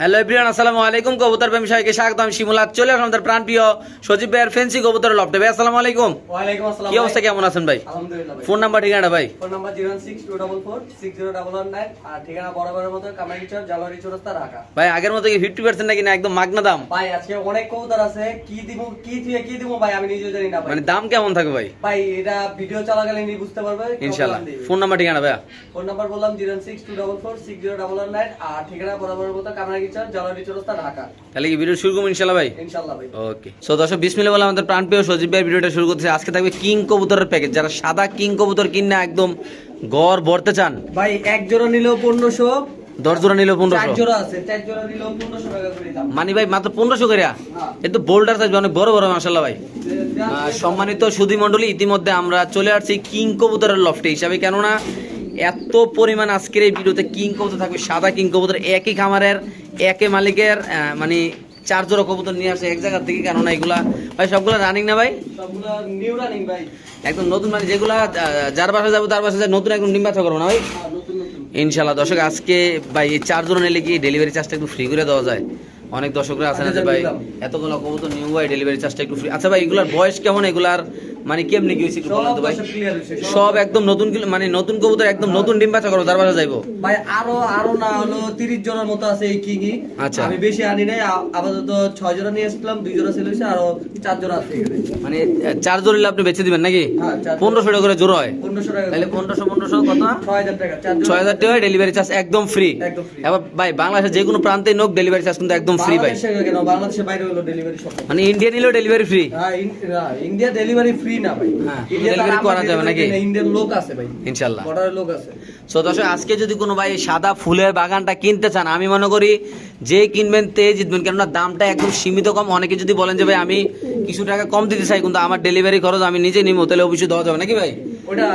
Hello everyone আসসালামু আলাইকুম। কবুতর প্রেমী সবাইকে স্বাগত আমি শিমুলাত চলে আসলাম আমাদের প্রাণ প্রিয় সজীব ভাইয়ের ফেন্সি কবুতর লফটে ভাই আসসালামু আলাইকুম। ওয়ালাইকুম আসসালাম কি অবস্থা কেমন আছেন ভাই? আলহামদুলিল্লাহ ফোন নাম্বার ঠিকানা ভাই? Phone number zero six two double four six zero double one nine. আর ঠিকানা বরাবরের মতো কামারিচর জালোয়ারি চৌরাস্তা ঢাকা। ভাই আগের মতো কি ফিফটি পার্সেন্ট নাকি না একদম মাগনা দাম? ভাই আজকে অনেক কবুতর আছে। কি দিব কি দিয়ে কি দিব ভাই আমি নিজেও জানি না ভাই। মানে দাম কেমন থাকবে ভাই? ভাই এটা ভিডিও চলাকালীনই বুঝতে পারবে ইনশাল্লাহ ফোন নাম্বার ঠিকানা ভাইয়া? ফোন নাম্বার বললাম zero six two double four six zero double one nine. আর ঠিকানা বরাবরের মতো কামারিচর জালোয়ারি চৌরাস্তা ঢাকা। তাহলে কি ভিডিও শুরু করব ইনশাল্লাহ ভাই? ইনশাল্লাহ ভাই। ওকে। সো দর্শক বিসমিল্লাহ বলে আমাদের প্রাণপ্রিয় সজীব ভাই ভিডিওটা শুরু করতেছে। আজকে থাকবে কিং কবুতরের প্যাকেজ যারা সাদা কিং কবুতর কিনা একদম গড় ভরতে চান ভাই এক জোড়া নিলেও পনেরোশো দশ জোড়া নিলেও পনেরোশো। মানি ভাই মাত্র পনেরোশো করে হ্যাঁ। একটু বোল্ডার সাইজ অনেক বড় বড় মাসাল্লাহ ভাই। সম্মানিত সুধী মণ্ডলী ইতিমধ্যে আমরা চলে আসছি কিং কবুতরের লফটে হিসাবে কেননা এত পরিমাণ আজকের এই ভিডিওতে কিং কবুতর থাকবে সাদা কিং কবুতর একই খামারের একই মালিকের মানে চার জোড়া কবুতর নিয়ে আসে এক জায়গা থেকে কেননা এগুলা ভাই সবগুলা রানিং না ভাই? সবগুলো নিউ রানিং ভাই। একদম নতুন মানে যেগুলা যার বাসা যাব তার বাসা যায় নতুন একদম নির্বাচন করব না ভাই? হ্যাঁ, ইনশাল্লাহ দর্শক আজকে ভাই এই চারজন নিলে কি ডেলিভারি চার্জটা একটু ফ্রি করে দেওয়া যায়? অনেক দর্শকরা আছেন যে ভাই এতগুলো কবুতর নিউ ভাই ডেলিভারি চার্জটা একটু ফ্রি আচ্ছা ভাই এগুলার বয়স কেমন? এগুলার মানে কেমনি কি হয়েছে একটু তো ভাই। সব একদম নতুন মানে নতুন কবুতর একদম নতুন ডিম বাচ্চা করব তার বাসা যাইবো। ভাই আরও আরও না হলো তিরিশ জনের মতো আছে এই কি কি। আচ্ছা। আমি বেশি আনি নাই আপাতত ছয় জোড়া নিয়ে এসেছিলাম দুই জোড়া ছিল আরও চার জোড়া আছে মানে আহ, চার জোর আপনি বেচে দিবেন নাকি? হ্যাঁ, চার জোড়া। পনেরোশো টাকা করে জোর হয়। পনেরোশো টাকা তাহলে পনেরোশো পনেরোশো কত? ছয় হাজার টাকা চার জোড়া। ছয় হাজার টাকা ডেলিভারি চার্জ একদম ফ্রি একদম free। এবার ভাই বাংলাদেশের যে কোনো প্রান্তে নোক ডেলিভারি চার্জ কিন্তু একদম ফ্রি ভাই। বাংলাদেশে বাইরে হলো ডেলিভারি মানে ইন্ডিয়া নিলেও ডেলিভারি ফ্রি হ্যাঁ ইন্ডিয়া ডেলিভারি ফ্রি না ভাই। হ্যাঁ, ইন্ডিয়া delivery তারা করা যাবে নাকি? delivery লোক আছে ভাই। ইনশাল্লাহ। লোক আছে। সো দর্শক আজকে যদি কোনো ভাই সাদা ফুলের বাগানটা কিনতে চান আমি মনে করি যে কিনবেন তে জিতবেন কেননা দামটা একদম সীমিত কম। অনেকে যদি বলেন যে ভাই আমি কিছু টাকা কম দিতে চাই কিন্তু আমার ডেলিভারি খরচ আমি নিজে নিবো তাহলে অবশ্যই দেওয়া যাবে নাকি ভাই? ওটা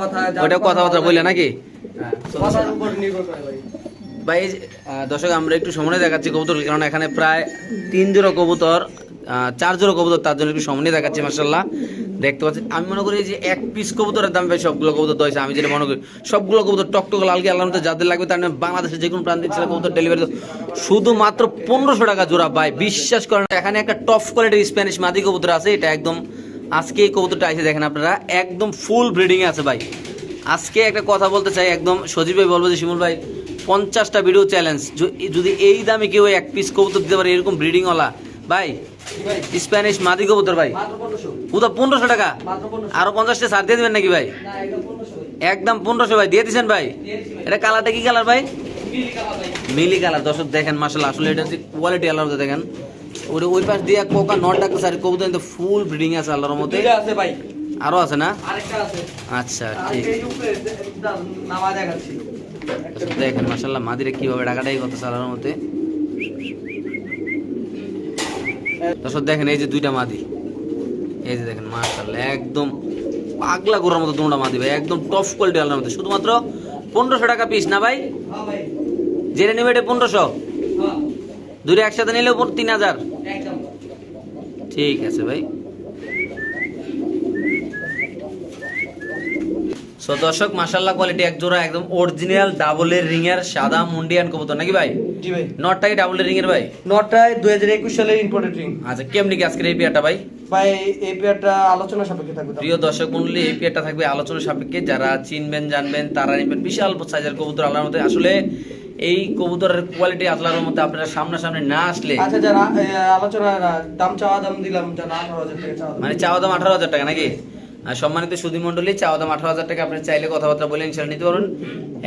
কথা ওটা কথাবার্তা বললে নাকি? হ্যাঁ, কথার উপর নির্ভর করে ভাই। ভাই দর্শক আমরা একটু সময় দেখাচ্ছি কবুতর কারণ এখানে প্রায় তিন জোড়া কবুতর চার জোড়া কবুতর তার জন্য একটু সামনে দেখাচ্ছি মার্শাল্লাহ দেখতে পাচ্ছি আমি মনে করি যে এক পিস কবুতরের দাম ভাই সবগুলো কবুতর দইছে আমি যেটা মনে করি, সবগুলো কবুতর টকটক লালকে আল্লাহর মধ্যে যাদের লাগবে তার জন্য বাংলাদেশের যে কোনো প্রান্তিক ছেলে কবুতর ডেলিভারি শুধুমাত্র পনেরোশো টাকা জোড়া, ভাই, বিশ্বাস করেন এখানে একটা টপ কোয়ালিটির স্প্যানিশ মাদি কবুতর আছে, এটা একদম আজকে এই কবুতরটা আছে দেখেন আপনারা, একদম ফুল ব্রিডিংয়ে আছে, ভাই। আজকে একটা কথা বলতে চাই, একদম সজীব ভাই বলব যে, শিমুল ভাই, পঞ্চাশটা ভিডিও চ্যালেঞ্জ যদি এই দামে কেউ এক পিস কবুতর দিতে পারে, এরকম ব্রিডিং ওলা ভাই স্প্যানিশ মাদি কবুতর ভাই। মাত্র পনেরোশো পনেরোশো টাকা। আরও পঞ্চাশটা ছাড় দিয়ে দিবেন নাকি ভাই? একদম পনেরোশো ভাই দিয়ে দিচ্ছেন ভাই? এটা কালারটা কি কালার ভাই? মিলি কালার। দর্শক দেখেন মাসাল আসলে এটা যে কোয়ালিটি মধ্যে দেখেন। ওই ওই পাশ দিয়ে কোকা নট ডাকতে স্যার কবুতর কিন্তু ফুল ব্রিডিং আছে আল্লাহর মধ্যে আছে ভাই। আরও আছে না? আচ্ছা ঠিক। দেখেন মাসাল্লাহ মাদিরে কীভাবে ডাকাটাই করতেছে আল্লাহর মধ্যে দর্শক দেখেন এই যে দুইটা মাদি। এই যে দেখেন মাশাল্লাহ একদম পাগলা করার মতো দুটা মাদি ভাই একদম টপ কোয়ালিটি আল্লাহর মধ্যে। শুধুমাত্র পনেরোশো টাকা পিস না ভাই? যেটা নেবে এটা পনেরোশো। দুটো একসাথে নিলেও পর তিন হাজার। ঠিক আছে ভাই। সো দর্শক মাশাল্লাহ কোয়ালিটি এক জোড়া একদম অরিজিনাল ডাবলের রিং এর সাদা মুন্ডিয়ান কবুতর নাকি ভাই? জি ভাই। নটটাই ডাবলের রিং এর ভাই? হাজার একুশ সালের ইম্পোর্টেড রিং আচ্ছা কেমনি কি আজকের এই পেয়ারটা ভাই? ভাই এই পেয়ারটা আলোচনা সাপেক্ষে থাকবে প্রিয় দর্শক মন্ডলী এই পেয়ারটা থাকবে আলোচনা সাপেক্ষে। যারা চিনবেন জানবেন তারা নেবেন। বিশাল সাইজের কবুতর আল্লাহর মধ্যে আসলে এই কবুতরের কোয়ালিটি আল্লাহর মধ্যে আপনারা সামনাসামনি না আসলে আচ্ছা যারা আলোচনা দাম চাওয়া দাম দিলাম যারা আঠারো হাজার টাকা চাওয়া মানে চাওয়া দাম আঠারো হাজার টাকা নাকি? সম্মানিত সুদী মন্ডলী চাওয়া দাম আঠারো হাজার টাকা আপনি চাইলে কথাবার্তা বলে ইনশাল্লাহ নিতে পারবেন।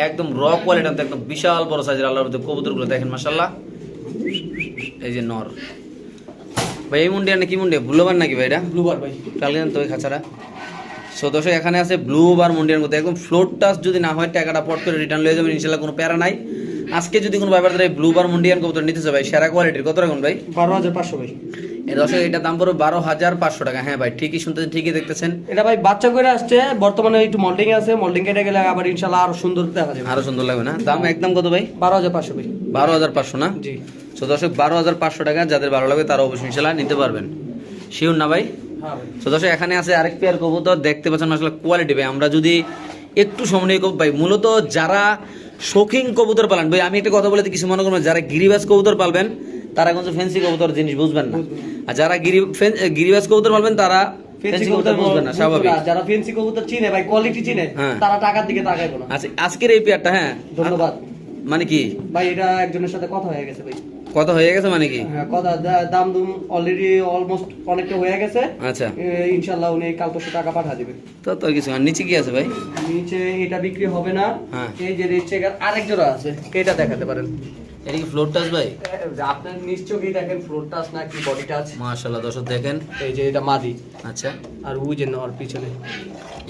একদম র কোয়ালিটি একদম বিশাল বড় সাইজের আল্লাহর মধ্যে কবুতরগুলো দেখেন মাসাল্লাহ এই যে নর। ভাই এই মুন্ডিয়া নাকি মুন্ডিয়া ব্লুবার নাকি ভাই এটা? ব্লুবার ভাই। কালকে তো ওই খাঁচারা সো দর্শক এখানে আছে ব্লু বার মুন্ডিয়ার মধ্যে। একদম ফ্লোর টাচ যদি না হয় টাকাটা পট করে রিটার্ন লয়ে যাবেন ইনশাল্লাহ কোনো প্যারা নাই। আজকে যদি কোনো ব্যাপার ব্লু বার মুন্ডিয়ান কবুতর নিতে চাই ভাই সেরা কোয়ালিটির কত রাখুন ভাই? বারো হাজার পাঁচশো ভাই। দর্শক এটা দাম পড়বে বারো হাজার পাঁচশো টাকা। হ্যাঁ ভাই ঠিকই শুনতেছেন ঠিকই দেখতেছেন। এটা ভাই বাচ্চা করে আসছে বর্তমানে একটু মল্টিং আছে মল্টিং কেটে গেলে আবার ইনশাল্লাহ আরও সুন্দর দেখা যাবে। আরও সুন্দর লাগবে না? দাম একদম কত ভাই? বারো হাজার পাঁচশো ভাই। বারো হাজার পাঁচশো না? জি। সো দর্শক বারো হাজার পাঁচশো টাকা যাদের ভালো লাগবে তারা অবশ্যই ইনশাল্লাহ নিতে পারবেন। শিওর না ভাই? হ্যাঁ তো দর্শক এখানে আছে আরেক পেয়ার কবুতর দেখতে পাচ্ছেন আসলে কোয়ালিটি ভাই। আমরা যদি একটু সমন্বয় কবুতর ভাই মূলত যারা শৌখিন কবুতর পালন ভাই আমি একটা কথা বলে কিছু মনে করবেন না, যারা গিরিবাজ কবুতর পালবেন তারা কিন্তু ফেন্সি কবুতর জিনিস বুঝবেন না। আর যারা গিরি গিরিবাজ কবুতর পালবেন তারা ফেন্সি কবুতর বুঝবেন না স্বাভাবিক। যারা ফেন্সি কবুতর চিনে ভাই কোয়ালিটি চিনে হ্যাঁ। তারা টাকার দিকে তাকাইবো না। আচ্ছা আজকের এই পেয়ারটা হ্যাঁ। ধন্যবাদ। মানে কি? ভাই এটা একজনের সাথে কথা হয়ে গেছে ভাই। কত হয়ে গেছে মানে কি? হ্যাঁ, কথা দাম দুম অলরেডি অলমোস্ট অনেকটা হয়ে গেছে। আচ্ছা। উনি কাল পরশু টাকা পাঠা দিবেন তো তো কিছু। নিচে কি আছে ভাই? নিচে এটা বিক্রি হবে না। হ্যাঁ। এই যে রেড চেকার আরেক জোড়া আছে এটা দেখাতে পারেন। এটা কি ফ্লোর টাচ ভাই? আপনার নিশ্চয়ই দেখেন ফ্লোর টাচ না কি বডি টাচ মাশাআল্লাহ দর্শক দেখেন। এই যে এটা মাদি। আচ্ছা। আর উই যে ওর পিছনে।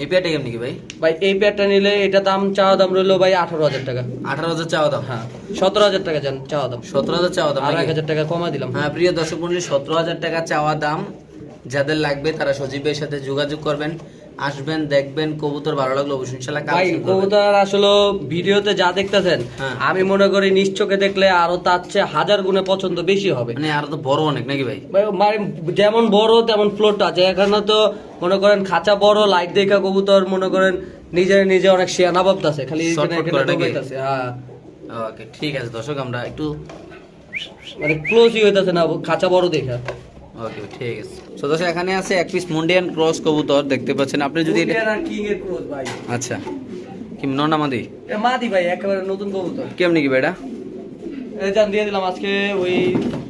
এই পেয়ারটা কেমনি কি ভাই? ভাই এই প্যাডটা নিলে এটা দাম চাওয়া দাম রইল ভাই আঠারো হাজার টাকা। আঠারো হাজার চাওয়া দাম? হ্যাঁ সতেরো হাজার টাকা যান চাওয়া দাম। সতেরো হাজার চাওয়া দাম আর এক? হাজার টাকা কমা দিলাম। হ্যাঁ প্রিয় দর্শক মন্ডলী সতেরো হাজার টাকা চাওয়া দাম। যাদের লাগবে তারা সজীবের সাথে যোগাযোগ করবেন। আসবেন দেখবেন কবুতর ভালো লাগল অবশ্যই ইনশাল্লাহ ভাই কবুতর আসলে ভিডিওতে যা দেখতেছেন হ্যাঁ। আমি মনে করি নিশ্চোখে দেখলে আরও তার চেয়ে হাজার গুণে পছন্দ বেশি হবে। মানে আর তো বড় অনেক নাকি ভাই? ভাই, মানে যেমন বড় তেমন ফ্লোরটা আছে। এখানে তো মনে করেন খাঁচা বড় লাইট দেখা কবুতর মনে করেন নিজের নিজে অনেক শিয়ানা ভাবতেছে খালি? হ্যাঁ। ওকে ঠিক আছে দর্শক আমরা একটু মানে ক্লোজই হইতাছে না খাঁচা বড় দেখা। ওকে ঠিক আছে। তো দর্শক এখানে আছে এক পিস মুন্ডিয়ান ক্রস কবুতর দেখতে পাচ্ছেন। আপনি যদি এটা কিং এর ভাই। আচ্ছা। কি ননামাদি মাদি? মাদি ভাই একেবারে নতুন কবুতর। কেমনি কি বেটা এটা? দিয়ে দিলাম আজকে ওই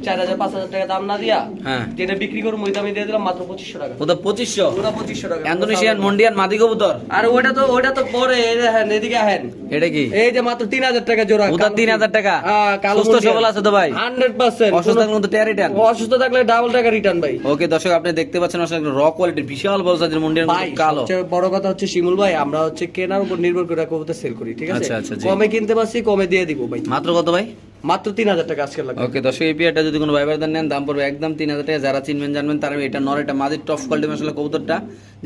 চার হাজার পাঁচ হাজার টাকা দাম না দিয়া হ্যাঁ। যেটা বিক্রি করব ওই দামে দিয়ে দিলাম মাত্র পঁচিশশো টাকা। ওটা পঁচিশশো? ওটা পঁচিশশো টাকা। ইন্দোনেশিয়ান মুন্ডিয়ান মাদি কবুতর? আর ওটা তো ওটা তো পরে হ্যাঁ এদিকে আহেন এটা কি? এই যে মাত্র তিন হাজার টাকা জোড়া। ওটা তিন হাজার টাকা? হ্যাঁ, সুস্থ সবল আছে তো ভাই? Hundred percent. অসুস্থ থাকলে তো রিটার্ন অসুস্থ থাকলে ডাবল টাকা রিটার্ন ভাই। ওকে দর্শক আপনি দেখতে পাচ্ছেন আসলে র কোয়ালিটির বিশাল বড় সাইজের মুন্ডিয়ান কালো। বড় কথা হচ্ছে শিমুল ভাই আমরা হচ্ছে কেনার উপর নির্ভর করে কবুতর সেল করি ঠিক আছে? আচ্ছা, আচ্ছা। কমে কিনতে পারছি কমে দিয়ে দিব ভাই। মাত্র কত ভাই? মাত্র তিন হাজার টাকা আজকে লাগবে। ওকে দর্শক এই পেয়ারটা যদি কোনো ভাইবার নেন, দাম পড়বে একদম তিন হাজার টাকা। যারা চিনবেন, জানবেন, তারা এটা নর, এটা মাঝের টপ কোয়ালিটি মশলা কবুতরটা।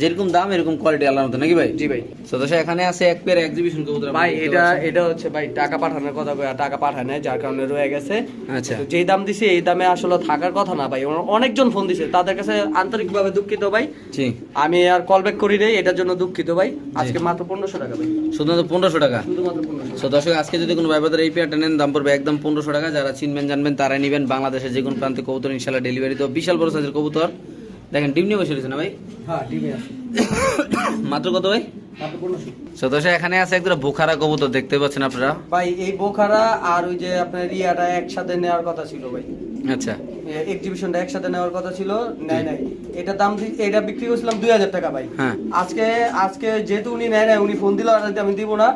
যেরকম দাম এরকম কোয়ালিটি আল্লাহর মতো নাকি ভাই? জি ভাই। তো এখানে আছে এক পেয়ার এক্সিবিশন কবুতর ভাই এটা এটা হচ্ছে ভাই টাকা পাঠানোর কথা কই, টাকা পাঠায় নাই যার কারণে রয়ে গেছে। আচ্ছা। তো যেই দাম দিছি এই দামে আসলে থাকার কথা না ভাই অনেকজন ফোন দিছে তাদের কাছে আন্তরিকভাবে দুঃখিত ভাই। জি। আমি আর কল ব্যাক করি নাই এটার জন্য দুঃখিত ভাই। আজকে মাত্র পনেরোশো টাকা ভাই। শুধুমাত্র পনেরোশো টাকা? শুধুমাত্র পনেরোশো তো দর্শক আজকে যদি কোনো ভাইবাদের এই পেয়ারটা নেন দাম পড়বে একদম পনেরোশো টাকা। যারা চিনবেন জানবেন তারাই নেবেন বাংলাদেশের যে কোনো প্রান্তে কবুতর ইনশাল্লাহ ডেলিভারি তো বিশাল বড় সাইজের কবুতর। দেখেন ডিম নিয়ে বসে রয়েছে না ভাই? হ্যাঁ মাত্র কত ভাই? মাত্র পনেরোশো। তো দর্শক এখানে আছে একদম বোখারা কবুতর দেখতে পাচ্ছেন আপনারা? ভাই এই বোখারা আর ওই যে আপনার রিয়াটা একসাথে নেওয়ার কথা ছিল ভাই। আচ্ছা। এক্সিবিশনটা একসাথে নেওয়ার কথা ছিল নাই নাই। এটা দাম এটা বিক্রি করছিলাম দুই হাজার টাকা ভাই। হ্যাঁ। আজকে আজকে যেহেতু উনি নেয় উনি ফোন দিল আর আমি দিব না।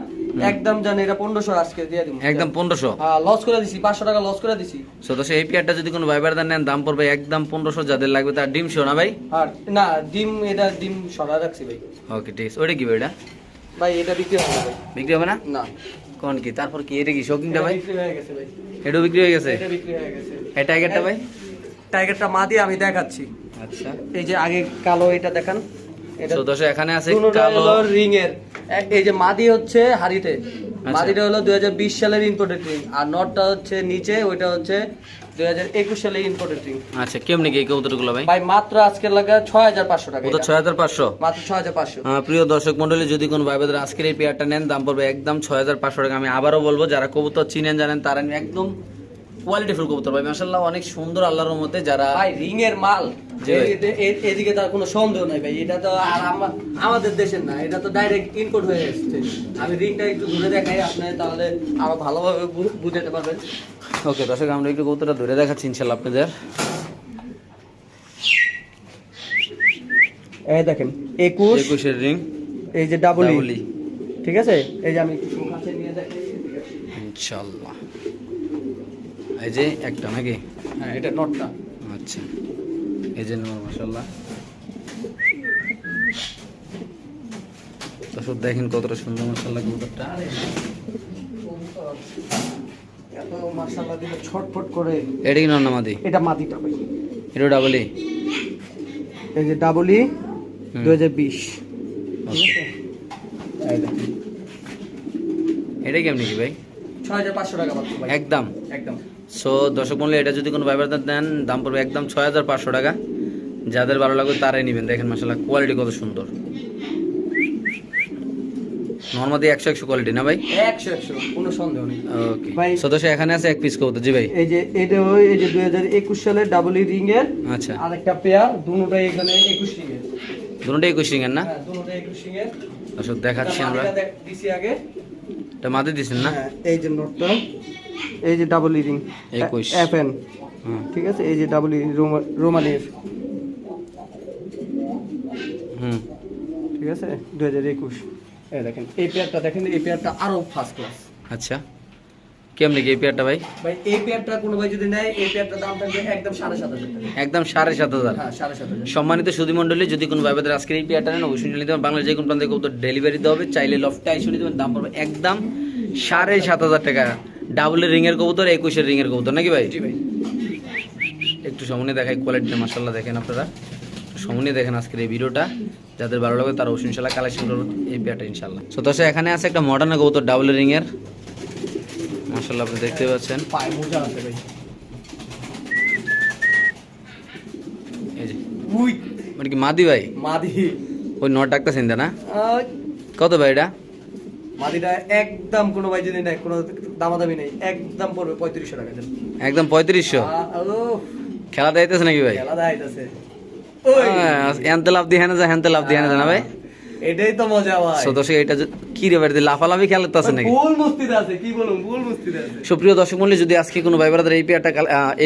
একদম জানি এটা পনেরোশো আজকে দিয়ে দিব। একদম পনেরোশো? হ্যাঁ লস করে দিছি পাঁচশো টাকা লস করে দিছি। তো দর্শক এই পেয়ারটা যদি কোনো ভাইবারদার নেন দাম পড়বে একদম পনেরোশো যাদের লাগবে তার ডিম শো না ভাই? আর না ডিম এটা ডিম সরা রাখছি ভাই। ওকে ঠিক আছে। ওটা কি ভাই এটা ভাই এটা বিক্রি হবে ভাই। বিক্রি হবে না? না। কোন কি? তারপর কি? এটা কি শৌকিংটা ভাই? বিক্রি হয়ে গেছে ভাই। এটাও বিক্রি হয়ে গেছে? এটা বিক্রি হয়ে গেছে। এই টাইগারটা ভাই? টাইগারটা মা দিয়ে আমি দেখাচ্ছি। আচ্ছা। এই যে আগে কালো এটা দেখান। এখানে আছে কালো। রিং এর এই যে মাদি হচ্ছে হাড়িতে। আচ্ছা। মাদিটা হলো দুই সালের ইম্পোর্টেড রিং আর নটটা হচ্ছে নিচে ওইটা হচ্ছে দুই সালের ইম্পোর্টেড রিং আচ্ছা কেমনি কি কবুতরগুলো ভাই? ভাই মাত্র আজকে লাগা ছয় হাজার পাঁচশো টাকা ওটা ছয় হাজার পাঁচশো? মাত্র ছয় হাজার পাঁচশো। প্রিয় দর্শক মন্ডলী যদি কোনো ভাই আজকের এই পেয়ারটা নেন দাম পড়বে একদম ছয় হাজার পাঁচশো টাকা। আমি আবারও বলব যারা কবুতর চিনেন জানেন তারা নিয়ে একদম কোয়ালিটিফুল কবুতর ভাই। মাসাল্লাহ অনেক সুন্দর আল্লাহর মধ্যে যারা ভাই রিং এর মাল এদিকে তার কোনো সন্দেহ নাই ভাই। এটা তো আর আমাদের দেশের না এটা তো ডাইরেক্ট ইম্পোর্ট হয়ে এসেছে। আমি রিংটা একটু ঘুরে দেখাই আপনি তাহলে আরও ভালোভাবে বুঝাতে পারবেন। ওকে দর্শক আমরা একটু কবুতরটা ধরে দেখাচ্ছি ইনশাল্লাহ আপনাদের। এই দেখেন একুশ। একুশের রিং। এই যে ডাবল। ঠিক আছে? এই যে আমি কাছে নিয়ে দেখাই ইনশাল্লাহ এই যে একটা নাকি? হ্যাঁ এটা নটটা। আচ্ছা। এই যে নোর মাসাল্লাহ দর্শক দেখেন কতটা সুন্দর মশাল্লাহ কবুতরটা। ছটফট করে। এটা কি নর নামাদি এটা মাটিটা ভাই। এটা ডাবলি? এই যে ডাবলি। দু হাজার বিশ। এটা কেমনি কি ভাই? ছয় হাজার পাঁচশো টাকা একদম। একদম। সো দর্শক মূল্য এটা যদি কোনো ব্যবহার দেন দাম পড়বে একদম ছয় হাজার পাঁচশো টাকা। যাদের ভালো লাগবে তারাই নেবেন। দেখেন মাসাল্লাহ কোয়ালিটি কত সুন্দর। নর্মাদি একশো একশো কোয়ালিটি না ভাই? একশো একশো কোনো সন্দেহ নেই। ওকে ভাই- সদস্য এখানে আছে এক পিস কবুতর। জি ভাই। এই যে এটা ওই এই যে দুই হাজার একুশ সালের ডাবল রিং এর আচ্ছা। আরেকটা পেয়ার দুটোটাই এখানে একুশ রিং এর। দুটোটাই একুশ না? হ্যাঁ দুটোটাই একুশ রিং এর। দর্শক দেখাচ্ছি আমরা। দিছি আগে। এটা না? হ্যাঁ, এই যে নোটটা। এই যে ডাবল রিং 21 এফ এন হুম ঠিক আছে? এই যে ডাবল রোমানির হুম। ঠিক আছে? দুই হাজার একুশ দেখেন এই পেয়ারটা দেখেন এই পেয়ারটা আরও ফার্স্ট ক্লাস আচ্ছা। কেমনি কি এই পেয়ারটা ভাই? ভাই এই পেয়ারটা কোনো ভাই যদি নেয় এই পেয়ারটার দাম থাকবে একদম সাড়ে সাত হাজার টাকা। একদম সাড়ে সাত হাজার। হ্যাঁ সম্মানিত সুদী মণ্ডলী যদি কোনো ভাইবাদের আজকের এই পেয়ারটা নেন অবশ্যই নিতে বাংলাদেশ যে কোনো প্রান্তে ডেলিভারি দেওয়া হবে। চাইলে লফটে আইসে নিতে পারেন। দাম পড়বে একদম সাড়ে সাত হাজার টাকা। ডাবলের রিংয়ের কবুতর একুশের রিংয়ের কবুতর নাকি ভাই? ভাই। একটু সামনে দেখাই কোয়ালিটিটা মাসাল্লাহ দেখেন আপনারা। সামনে দেখেন আজকের এই ভিডিওটা যাদের ভালো লাগবে তারা অবশ্যই ইনশাল্লাহ কালেকশন করুন এই পেয়ারটা ইনশাল্লাহ তো এখানে আছে একটা মডার্ন কবুতর ডাবল রিং এর মাসাল্লাহ আপনি দেখতে পাচ্ছেন। মানে কি মাদি ভাই? মাদি। ওই নট ডাক্তার চিন্তা না কত ভাই এটা? মাদিটা একদম কোনো ভাই যদি নেয় কোনো দামাদামি নেই একদম পড়বে পঁয়ত্রিশশো টাকা একদম পঁয়ত্রিশশো? খেলা নাকি ভাই? খেলা লাভ দিয়ে যা লাভ দিয়ে না ভাই? এটাই তো মজা ভাই। দর্শক এটা কি রে বাড়িতে লাফালাফি খেলাতে আছে নাকি? গোল মস্তিতে আছে কি বলুন গোল মস্তিতে আছে। সুপ্রিয় দর্শক মূল্য যদি আজকে কোনো ভাই ব্রাদার এই পেয়ারটা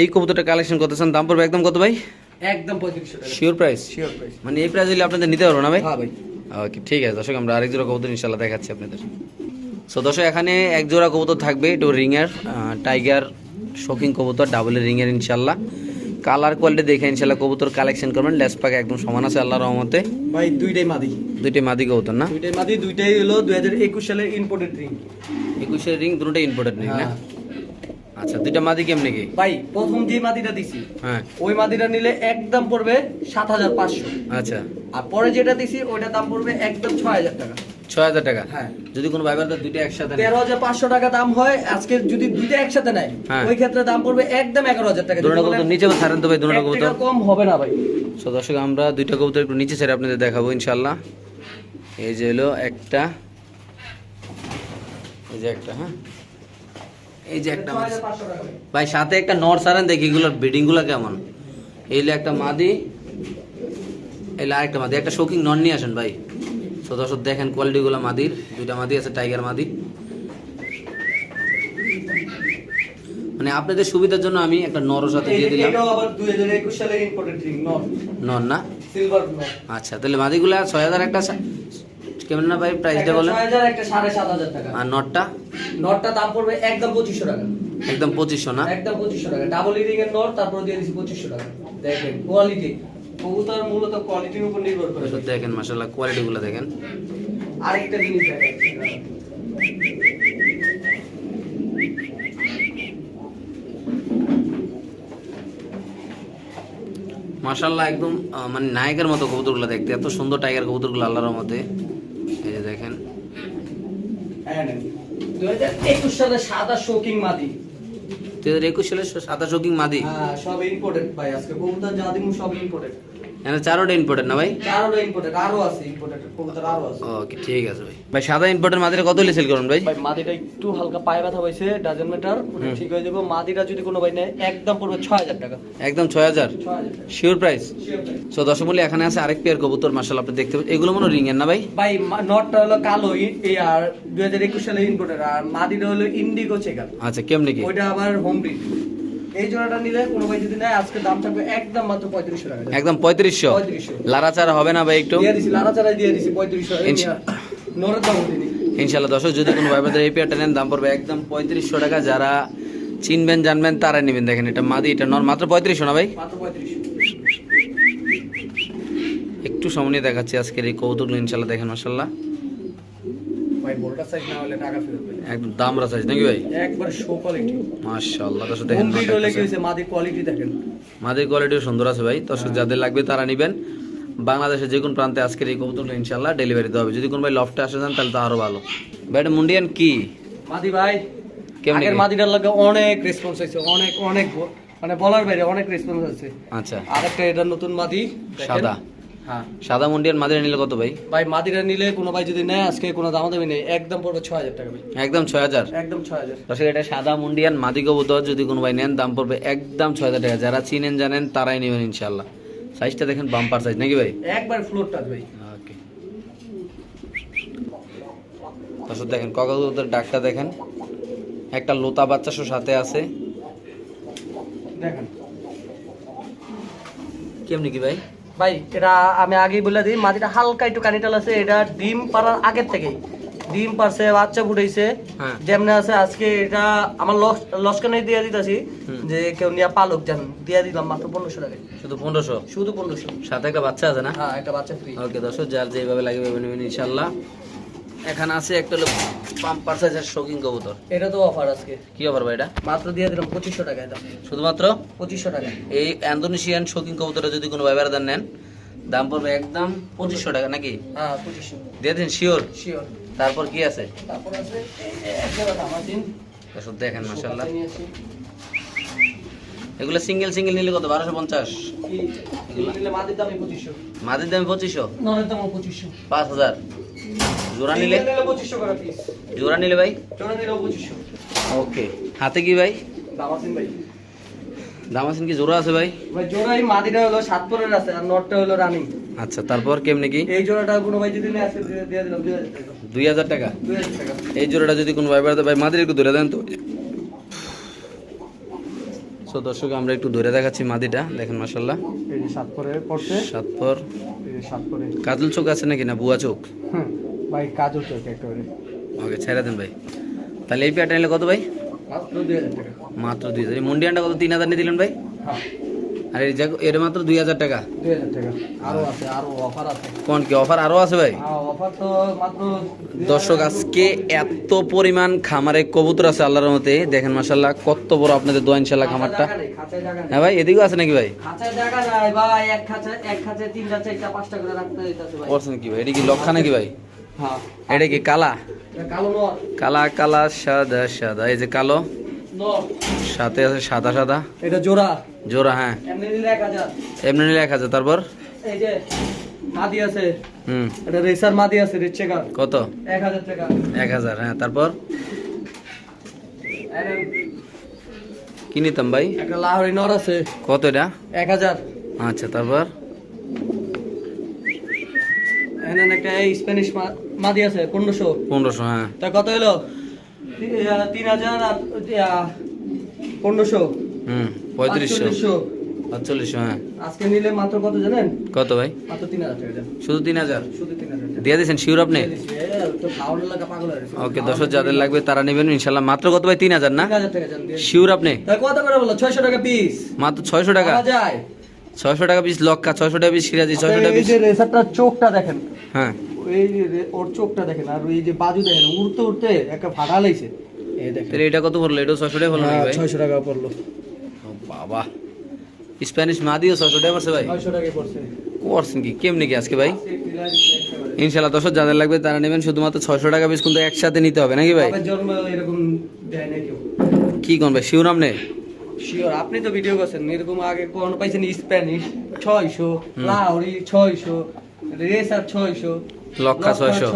এই কবুতরটা কালেকশন করতেছেন দাম পড়বে একদম কত ভাই? একদম পঁয়ত্রিশশো টাকা। শিওর প্রাইস শিওর প্রাইস মানে এই প্রাইস দিলে আপনাদের নিতে পারব না ভাই? হ্যাঁ ভাই। ওকে ঠিক আছে দর্শক আমরা আরেক জোড়া কবুতর ইনশাল্লাহ দেখাচ্ছি আপনাদের। সো দর্শক এখানে এক জোড়া কবুতর থাকবে একটু রিংয়ের টাইগার শোকিং কবুতর ডাবলের রিংয়ের ইনশাল্লাহ কালার কোয়ালিটি দেখে ইনশাল্লাহ কবুতর কালেকশন করবেন লেস পাক একদম সমান আছে আল্লাহর রহমতে। ভাই দুইটাই মাদি। দুইটাই মাদি কবুতর না? দুইটাই মাদি দুইটাই হলো দুই হাজার একুশ সালের ইম্পোর্টেড রিং একুশের রিং দুটোটাই ইম্পোর্টেন্ট নেই না? হ্যাঁ। আচ্ছা দুইটা মাদি কেমনি কি? ভাই প্রথম যে মাদিটা দিছি হ্যাঁ। ওই মাদিটা নিলে একদম পড়বে সাত হাজার পাঁচশো। আচ্ছা। আর পরে যেটা দিছি ওইটা দাম পড়বে একদম ছয় হাজার টাকা। ছয় হাজার টাকা? হ্যাঁ। যদি কোনো ভাই দুইটা একসাথে তেরো হাজার পাঁচশো টাকা দাম হয় আজকে যদি দুইটা একসাথে নেয়। ওই ক্ষেত্রে দাম পড়বে একদম এগারো হাজার টাকা। দুটো কবুতর নিচে ছাড়েন তো ভাই দুটো কবুতর? কম হবে না ভাই। সো দর্শক আমরা দুইটা কবুতর একটু নিচে ছেড়ে আপনাদের দেখাবো ইনশাল্লাহ এই যে হলো একটা এই যে একটা হ্যাঁ। এই যে একটা ভাই। সাথে একটা নর সারেন দেখি এগুলোর ব্রিডিংগুলো কেমন? এই একটা মাদি এই আরেকটা মাদি। একটা শৌকিং নর নিয়ে আসেন ভাই। সো দর্শক দেখেন কোয়ালিটি গুলো মাদির। দুইটা মাদি আছে টাইগার মাদি। মানে আপনাদের সুবিধার জন্য আমি একটা নরও সাথে দিয়ে দিলাম। আবার সালের ইম্পোর্টেড রিং নর। না? সিলভার নট আচ্ছা তাহলে মাদিগুলা ছয় হাজার একটা সা- কেমন না ভাই প্রাইসটা বলেন? ছয় হাজার একটা সাড়ে সাত হাজার টাকা। আর নটটা? নটটা দাম পড়বে একদম পঁচিশশো টাকা। একদম পঁচিশশো না? একদম পঁচিশশো টাকা। ডাবল এর নট তারপর দিয়ে দিচ্ছি পঁচিশশো টাকা। দেখেন কোয়ালিটি কবুতর মূলত কোয়ালিটির উপর নির্ভর করে। এসব দেখেন কোয়ালিটিগুলো দেখেন। জিনিস দেখেন। একদম মানে নায়কের মতো কবুতরগুলো দেখতে। এত সুন্দর টাইগার কবুতরগুলো আল্লাহর মতে এই যে দেখেন হ্যাঁ দুই হাজার একুশ সালে সাদা শোকিং মাদি। দুই হাজার একুশ সালে সাদা শোকিং মাদি? হ্যাঁ সব ইম্পোর্টেড ভাই আজকে কবুতর যা সব ইম্পোর্টেড এখানে চারোটা ইম্পোর্টেন্ট না ভাই? চারোটা ইম্পোর্টেড আরও আছে ইম্পোর্টেড কবুতর আরও আছে। ওকে ঠিক আছে ভাই। ভাই সাদা ইম্পোর্টের মাদিটা কত হলে সেল করুন ভাই? ভাই মাদিটা একটু হালকা পায়ে ব্যথা হয়েছে ডাজেন্ট ম্যাটার হুম। ঠিক হয়ে যাবে। মাদিটা যদি কোনো ভাই নেয় একদম পড়বে ছয় হাজার টাকা। একদম ছয় হাজার? ছয় হাজার টাকা। Sure price. সো দশমূল্য এখানে আছে আরেক পেয়ার কবুতর মাসাল্লাহ আপনি দেখতে পাচ্ছেন। এগুলো মনে রিং এর না ভাই? ভাই নটটা হলো কালো ই- এই আর দুই হাজার একুশ সালে ইম্পোর্টেড আর মাদিটা হলো ইন্ডিগো চেকার আচ্ছা কেমনি কি? ওইটা আবার হোম ব্রিড এই জোড়াটা নিলে কোনো ভাই যদি নেয় আজকে দাম থাকবে একদম মাত্র পঁয়ত্রিশশো টাকা। একদম পঁয়ত্রিশশো? লাড়াচাড়া হবে না ভাই একটু? দিয়ে দিছি দিয়ে দিছি পঁয়ত্রিশশো। নরের দাম ইনশাল্লাহ দর্শক যদি কোনো ভাই এই পেয়ারটা নেন দাম পড়বে একদম পঁয়ত্রিশশো টাকা। যারা চিনবেন জানবেন তারা নেবেন। দেখেন এটা মাদি এটা নর মাত্র পঁয়ত্রিশশো না ভাই? একটু সামনে দেখাচ্ছি আজকের এই কৌতুকগুলো ইনশাল্লাহ দেখেন মাসাল্লাহ ভাই বোল্টা সাইজ না হলে টাকা ফেরত পাই একদম দাম রাসাইজ নাকি ভাই? একবার শো কোয়ালিটি মাশাআল্লাহ দর্শক দেখেন ব্রিড হলে কি হয়েছে মাদি কোয়ালিটি দেখেন। মাদির কোয়ালিটিও সুন্দর আছে ভাই। দর্শক যাদের লাগবে তারা নেবেন। বাংলাদেশের যে কোনো প্রান্তে আজকের এই কবুতরগুলো ইনশাল্লাহ ডেলিভারি দেওয়া হবে। যদি কোন ভাই লফটে আসে যান তাহলে তো আরও ভালো। এটা মুন্ডিয়ান কি? মাদি ভাই কেমন আগের? মাদিটার লাগে অনেক রেসপন্স হয়েছে অনেক অনেক মানে বলার বাইরে অনেক রেসপন্স আছে। আচ্ছা। আরেকটা এটা নতুন মাদি সাদা। হ্যাঁ। সাদা মুন্ডিয়ান মাদিরা নিলে কত ভাই? ভাই মাদিরা নিলে কোনো ভাই যদি নেয় আজকে কোনো দাম দামি নেই। একদম পড়বে ছয় হাজার টাকা ভাই। একদম ছয় হাজার? একদম ছয় হাজার। দর্শক এটা সাদা মুন্ডিয়ান মাদি কবুতর যদি কোনো ভাই নেন দাম পড়বে একদম ছয় হাজার টাকা। যারা চিনেন জানেন তারাই নেবেন ইনশাল্লাহ সাইজটা দেখেন বাম্পার সাইজ নাকি ভাই? একবার ফ্লোর টাচ ভাই। ওকে দর্শক দেখেন কবুতর ডাকটা দেখেন। একটা লোতা বাচ্চা সাথে আছে। দেখেন। কেমনি কি ভাই? ভাই এটা আমি আগেই বলে দিই মাটিটা হালকা একটু কানিটাল আছে এটা ডিম পাড়ার আগের থেকে ডিম পারছে বাচ্চা ফুটাইছে। যেমন যেমনি আছে আজকে এটা আমার লস লসকানে দিয়ে দিতেছি যে কেউ নিয়ে পালক যান দিয়ে দিলাম মাত্র পনেরোশো টাকা শুধু পনেরোশো? শুধু পনেরোশো। সাথে একটা বাচ্চা আছে না? হ্যাঁ একটা বাচ্চা ফ্রি ওকে দর্শক যার যেভাবে লাগে ভেবে নেবেন ইনশাল্লাহ এখানে আছে একটা হলো পাম্পার সাইজের শৌখিন কবুতর। এটা তো অফার আজকে। কি অফার ভাই এটা? মাত্র দিয়ে দিলাম পঁচিশশো টাকায় দাম। শুধুমাত্র? পঁচিশশো টাকা এই ইন্দোনেশিয়ান শৌখিন কবুতরে যদি কোনো ভাই বেড়াদার নেন। দাম পড়বে একদম পঁচিশশো টাকা নাকি? হ্যাঁ পঁচিশশো। দিয়ে দিন শিওর শিওর তারপর কি আছে? তারপর আছে দেখেন মাসাল্লাহ এগুলো সিঙ্গেল সিঙ্গেল নিলে কত বারোশো পঞ্চাশ? এগুলো দামই পঁচিশশো। মাদের পঁচিশশো। পাঁচ হাজার। জোড়া নিলে? পঁচিশশো করে পিস জোড়া নিলে ভাই? জোড়া পঁচিশশো। ওকে। হাতে কি ভাই? দামাজিন ভাই। দাম কি জোড়া আছে ভাই? ভাই জোড়াই মাটিটা হলো সাত পরের আছে আর নটটা হলো রানিং আচ্ছা তারপর কেমনি কি? এই জোড়াটা কোনো ভাই যদি আজকে দিয়ে দিলাম টাকা। টাকা? এই জোড়াটা যদি কোনো ভাই বেড়াতে ভাই মাদির একটু ধরে দেন তো। সো দর্শক আমরা একটু ধরে দেখাচ্ছি মাদিটা দেখেন মাসাল্লাহ এই যে সাত পরে পড়ছে। সাত পর। এই সাত পরে। কাজল চোখ আছে নাকি না বুয়া চোখ? হুম। ভাই কাজও চলছে একেবারে ওকে ছেড়ে দেন ভাই। তাহলে এই পেয়ারটা নিলে কত ভাই? মাত্র দুই হাজার মুন্ডিয়ানটা কত? তিন হাজার নিয়ে দিলেন ভাই? হ্যাঁ। আর এই এটা মাত্র দুই হাজার টাকা? দুই আরও আছে আরও অফার আছে। কোন কি অফার আরও আছে ভাই? হ্যাঁ অফার তো মাত্র দর্শক আজকে এত পরিমাণ খামারে কবুতর আছে আল্লাহর মতে দেখেন মাসাল্লাহ কত বড় আপনাদের দোয়া ইনশাল্লাহ খামারটা। হ্যাঁ ভাই এদিকেও আছে নাকি ভাই? খাঁচায় জায়গা নাই ভাই এক খাঁচায় এক খাঁচায় তিনটা চারটা পাঁচটা করে রাখতে দিতেছে ভাই। করছেন কি ভাই? এটা কি লক্ষা নাকি ভাই? এটা কি কালা? কালো কালা সাদা সাদা। এই যে কালো? সাথে আছে সাদা সাদা? এটা জোড়া। জোড়া হ্যাঁ। এমনি নিলে এক হাজার। তারপর? এই যে মাদি আছে। হুম। এটা রেসার মাদি আছে রেড কত? এক হাজার টাকা। এক হাজার হ্যাঁ। তারপর? কি নিতাম ভাই? একটা লাহোরি নর আছে। কত এটা? এক হাজার। আচ্ছা তারপর? এখানে একটা স্প্যানিশ মা- মাদি আছে পনেরোশো। পনেরোশো হ্যাঁ। তা কত হলো? তিন হাজার আর পনেরোশো। হুম পঁয়ত্রিশশো। আটচল্লিশশো। হ্যাঁ। আজকে নিলে মাত্র কত জানেন? কত ভাই? মাত্র তিন হাজার শুধু তিন হাজার? শুধু তিন হাজার দিয়ে দিয়েছেন শিওর আপনি। ওকে দশ যাদের লাগবে তারা নেবেন ইনশাল্লাহ। মাত্র কত ভাই? তিন হাজার না? শিওর আপনি? তা কত করে বলো? ছয়শো টাকা পিস মাত্র ছয়শো টাকা? যায়। ছয়শো টাকা পিস লক্কা ছয়শো টাকা পিস সিরাজি ছয়শো টাকা পিস চোখটা দেখেন। হ্যাঁ। এই যে ওর চোখটা দেখেন আর এই যে বাজু দেখেন উড়তে উড়তে একটা ফাটা এই দেখেন। তাহলে এটা কত পড়ল? এটা ছয়শো টাকা পড়ল ভাই? ছয়শো টাকা পড়ল। বাবা। স্প্যানিশ মাদিও ছয়শো টাকা পড়ছে ভাই? ছয়শো টাকা পড়ছে। করছেন কি? কেমনি কি আজকে ভাই? ইনশাল্লাহ দশ যাদের লাগবে তারা নেবেন শুধুমাত্র ছয়শো টাকা পিস কিন্তু একসাথে নিতে হবে নাকি ভাই? দেয় না কি কোন ভাই শিওর আপনি? শিওর আপনি তো ভিডিও করছেন এরকম আগে কোন পাইছেন স্প্যানিশ ছয়শো লাহোরি ছয়শো রেসার ছয়শো। লক্ষা ছয়শো।